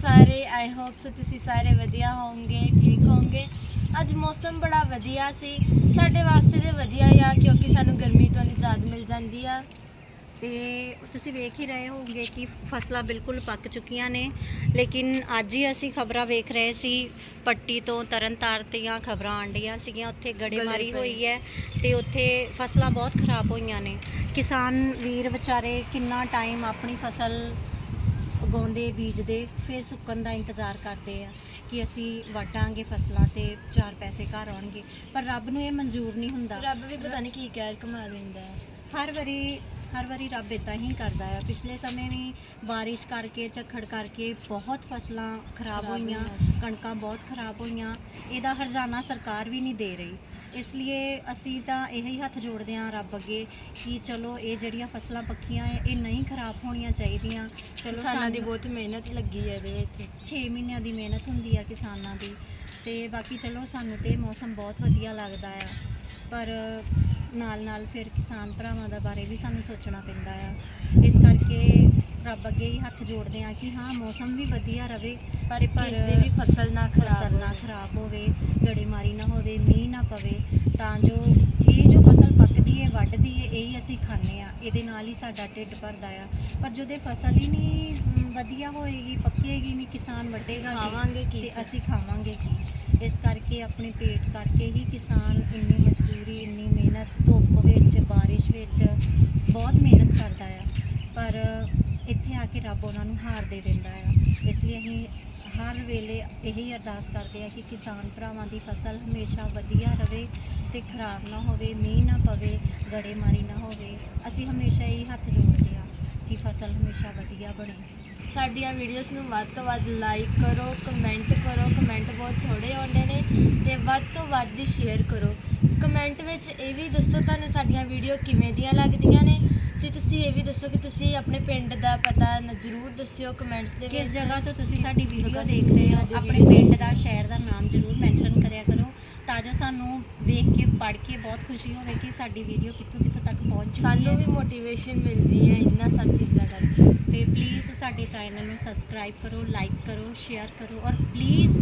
ਸਾਰੇ I hope so ਤੁਸੀਂ ਸਾਰੇ ਵਧੀਆ ਹੋਵੋਗੇ ਠੀਕ ਹੋਵੋਗੇ। ਅੱਜ ਮੌਸਮ ਬੜਾ ਵਧੀਆ ਸੀ। ਸਾਡੇ ਵਾਸਤੇ ਤੇ ਵਧੀਆ ਆ ਕਿਉਂਕਿ ਸਾਨੂੰ ਗਰਮੀ ਤੋਂ ਨਿਜਾਤ ਮਿਲ ਜਾਂਦੀ ਆ। ਤੇ ਤੁਸੀਂ ਵੇਖ ਹੀ ਰਹੇ ਹੋਵੋਗੇ ਕਿ ਫਸਲਾਂ ਬਿਲਕੁਲ ਪੱਕ ਚੁੱਕੀਆਂ ਨੇ। ਲੇਕਿਨ ਅੱਜ ਹੀ ਅਸੀਂ ਖਬਰਾਂ ਵੇਖ ਰਹੇ ਸੀ ਪੱਟੀ ਤੋਂ ਤਰਨਤਾਰ ਦੀਆਂ ਖਬਰਾਂ ਆਂਡੀਆਂ ਸੀਗੀਆਂ। ਉੱਥੇ ਗੜੇਮਾਰੀ। ਹੋਈ ਹੈ ਤੇ ਉੱਥੇ ਫਸਲਾਂ ਬਹੁਤ ਖਰਾਬ ਹੋਈਆਂ ਨੇ। ਕਿਸਾਨ ਵੀਰ ਵਿਚਾਰੇ ਕਿੰਨਾ ਟਾਈਮ ਆਪਣੀ ਫਸਲ ਉਗਾਉਂਦੇ ਬੀਜਦੇ ਫਿਰ ਸੁੱਕਣ ਦਾ ਇੰਤਜ਼ਾਰ ਕਰਦੇ ਆ ਕਿ ਅਸੀਂ ਵਾਟਾਂਗੇ ਫਸਲਾਂ ਤੇ ਚਾਰ ਪੈਸੇ ਘਰ ਆਉਣਗੇ। ਪਰ ਰੱਬ ਨੂੰ ਇਹ ਮਨਜ਼ੂਰ ਨਹੀਂ ਹੁੰਦਾ। ਰੱਬ ਵੀ ਪਤਾ ਨਹੀਂ ਕੀ ਕਹਿਰ ਕਮਾ ਦਿੰਦਾ ਹੈ। ਹਰ ਵਾਰੀ ਹਰ ਵਾਰੀ ਰੱਬ ਇਦਾਂ ਹੀ ਕਰਦਾ ਹੈ ਪਿਛਲੇ ਸਮੇਂ ਵੀ ਬਾਰਿਸ਼ ਕਰਕੇ ਝੱਖੜ ਕਰਕੇ ਬਹੁਤ ਫਸਲਾਂ ਖਰਾਬ ਹੋਈਆਂ। ਕਣਕਾਂ ਬਹੁਤ ਖਰਾਬ ਹੋਈਆਂ। ਇਹਦਾ ਹਰਜਾਨਾ ਸਰਕਾਰ ਵੀ ਨਹੀਂ ਦੇ ਰਹੀ। ਇਸ ਲਈ ਅਸੀਂ ਤਾਂ ਇਹੀ ਹੱਥ ਜੋੜਦੇ ਹਾਂ ਰੱਬ ਅੱਗੇ ਕਿ ਚਲੋ ਇਹ ਜਿਹੜੀਆਂ ਫਸਲਾਂ ਪੱਕੀਆਂ ਇਹ ਨਹੀਂ ਖਰਾਬ ਹੋਣੀਆਂ ਚਾਹੀਦੀਆਂ। ਚਲੋ ਕਿਸਾਨਾਂ ਦੀ ਬਹੁਤ ਮਿਹਨਤ ਲੱਗੀ ਹੈ ਇਹਦੇ ਵਿੱਚ। 6 ਮਹੀਨਿਆਂ ਦੀ ਮਿਹਨਤ ਹੁੰਦੀ ਆ ਕਿਸਾਨਾਂ ਦੀ। ਤੇ ਬਾਕੀ ਚਲੋ ਸਾਨੂੰ ਤੇ ਮੌਸਮ ਬਹੁਤ ਵਧੀਆ ਲੱਗਦਾ ਆ। ਪਰ ਨਾਲ ਨਾਲ ਫਿਰ ਕਿਸਾਨ ਭਰਾਵਾਂ ਦਾ ਬਾਰੇ ਵੀ ਸਾਨੂੰ ਸੋਚਣਾ ਪੈਂਦਾ ਆ ਇਸ ਕਰਕੇ ਰੱਬ ਅੱਗੇ ਹੀ ਹੱਥ ਜੋੜਦੇ ਆ ਕਿ ਹਾਂ ਮੌਸਮ ਵੀ ਵਧੀਆ ਰਵੇ ਪਰ ਦੀ ਵੀ ਫਸਲ ਨਾ ਖਰਾਬ ਨਾ। ਖਰਾਬ ਹੋਵੇ ਗੜੇਮਾਰੀ ਨਾ ਹੋਵੇ ਮੀਂਹ ਨਾ ਪਵੇ ਤਾਂ ਜੋ ਇਹ ਜੋ ਫਸਲ ਪੱਕਦੀ ਹੈ ਵੱਢਦੀ ਹੈ ਇਹ ਹੀ ਅਸੀਂ ਖਾਂਦੇ ਆ ਇਹਦੇ ਨਾਲ ਹੀ ਸਾਡਾ ਢਿੱਡ ਭਰਦਾ ਆ ਪਰ ਜਦੋਂ ਫਸਲ ਹੀ ਨਹੀਂ ਵਧੀਆ ਹੋਏਗੀ ਪੱਕੇਗੀ ਨਹੀਂ ਕਿਸਾਨ ਵੱਢੇਗਾ? ਖਾਵਾਂਗੇ ਕੀ ਤੇ? ਅਸੀਂ ਖਾਵਾਂਗੇ ਕੀ ਇਸ ਕਰਕੇ ਆਪਣੇ ਪੇਟ ਕਰਕੇ ਹੀ ਕਿਸਾਨ ਇੰਨੀ ਮਜ਼ਦੂਰੀ, ਇੰਨੀ ਮਿਹਨਤ, ਧੁੱਪ ਵਿੱਚ, ਬਾਰਿਸ਼ ਵਿੱਚ ਬਹੁਤ ਮਿਹਨਤ ਕਰਦਾ ਆ। ਪਰ ਇੱਥੇ ਆ ਕੇ ਰੱਬ ਉਹਨਾਂ ਨੂੰ ਹਾਰ ਦੇ ਦਿੰਦਾ ਆ। ਇਸ ਲਈ ਅਸੀਂ ਹਰ ਵੇਲੇ ਇਹੀ ਅਰਦਾਸ ਕਰਦੇ ਆ ਕਿ ਕਿਸਾਨ ਭਰਾਵਾਂ ਦੀ ਫਸਲ ਹਮੇਸ਼ਾ ਵਧੀਆ ਰਵੇ ਤੇ ਖਰਾਬ ਨਾ ਹੋਵੇ, ਮੀਂਹ ਨਾ ਪਵੇ, ਗੜੇਮਾਰੀ ਨਾ ਹੋਵੇ। ਅਸੀਂ ਹਮੇਸ਼ਾ ਇਹੀ ਹੱਥ ਜੋੜਦੇ ਆ ਕਿ ਫਸਲ ਹਮੇਸ਼ਾ ਵਧੀਆ ਬਣੇ। ਸਾਡੀਆਂ ਵੀਡੀਓਜ਼ ਨੂੰ ਵੱਧ ਤੋਂ ਵੱਧ ਲਾਈਕ ਕਰੋ ਕਮੈਂਟ ਕਰੋ ਕਮੈਂਟ ਬਹੁਤ ਥੋੜੇ ਆਉਂਦੇ ਨੇ ਤੇ ਵੱਧ ਤੋਂ ਵੱਧ ਸ਼ੇਅਰ ਕਰੋ। ਕਮੈਂਟ ਵਿੱਚ ਇਹ ਵੀ ਦੱਸੋ ਤੁਹਾਨੂੰ ਸਾਡੀਆਂ ਵੀਡੀਓ ਕਿਵੇਂ ਦੀਆਂ ਲੱਗਦੀਆਂ ਨੇ ਤੇ ਤੁਸੀਂ ਇਹ ਵੀ ਦੱਸੋ ਕਿ ਤੁਸੀਂ ਆਪਣੇ ਪਿੰਡ ਦਾ ਪਤਾ ਨ- ਜ਼ਰੂਰ ਦੱਸਿਓ ਕਮੈਂਟਸ ਦੇ ਵਿੱਚ। ਕਿਸ ਜਗ੍ਹਾ ਤੋਂ ਤੁਸੀਂ ਸਾਡੀ ਵੀਡੀਓ ਜਗ੍ਹਾ ਤੋਂ ਦੇਖ ਤੁਸੀਂ ਰਹੇ ਹੋ? ਸਾਡੀ ਆਪਣੇ video ਪਿੰਡ ਦਾ ਸ਼ਹਿਰ ਦਾ ਨਾਮ ਜ਼ਰੂਰ ਮੈਂਸ਼ਨ ਕਰਿਆ ਕਰੋ ਤਾਂ ਜੋ ਸਾਨੂੰ ਵੇਖ ਕੇ ਪੜ੍ਹ ਕੇ ਬਹੁਤ ਖੁਸ਼ੀ ਹੋਵੇ ਕਿ ਸਾਡੀ ਵੀਡੀਓ ਕਿੱਥੋਂ ਕਿੱਥੋਂ ਤੱਕ ਪਹੁੰਚ ਚੁੱਕੀ ਸਾਨੂੰ ਵੀ ਮੋਟੀਵੇਸ਼ਨ ਮਿਲਦੀ ਹੈ ਇਹਨਾਂ ਸਭ ਚੀਜ਼ਾਂ ਕਰਕੇ ਤੇ ਪਲੀਜ਼ ਸਾਡੇ ਚੈਨਲ ਨੂੰ ਸਬਸਕ੍ਰਾਈਬ ਕਰੋ ਲਾਈਕ ਕਰੋ ਸ਼ੇਅਰ ਕਰੋ ਔਰ ਪਲੀਜ਼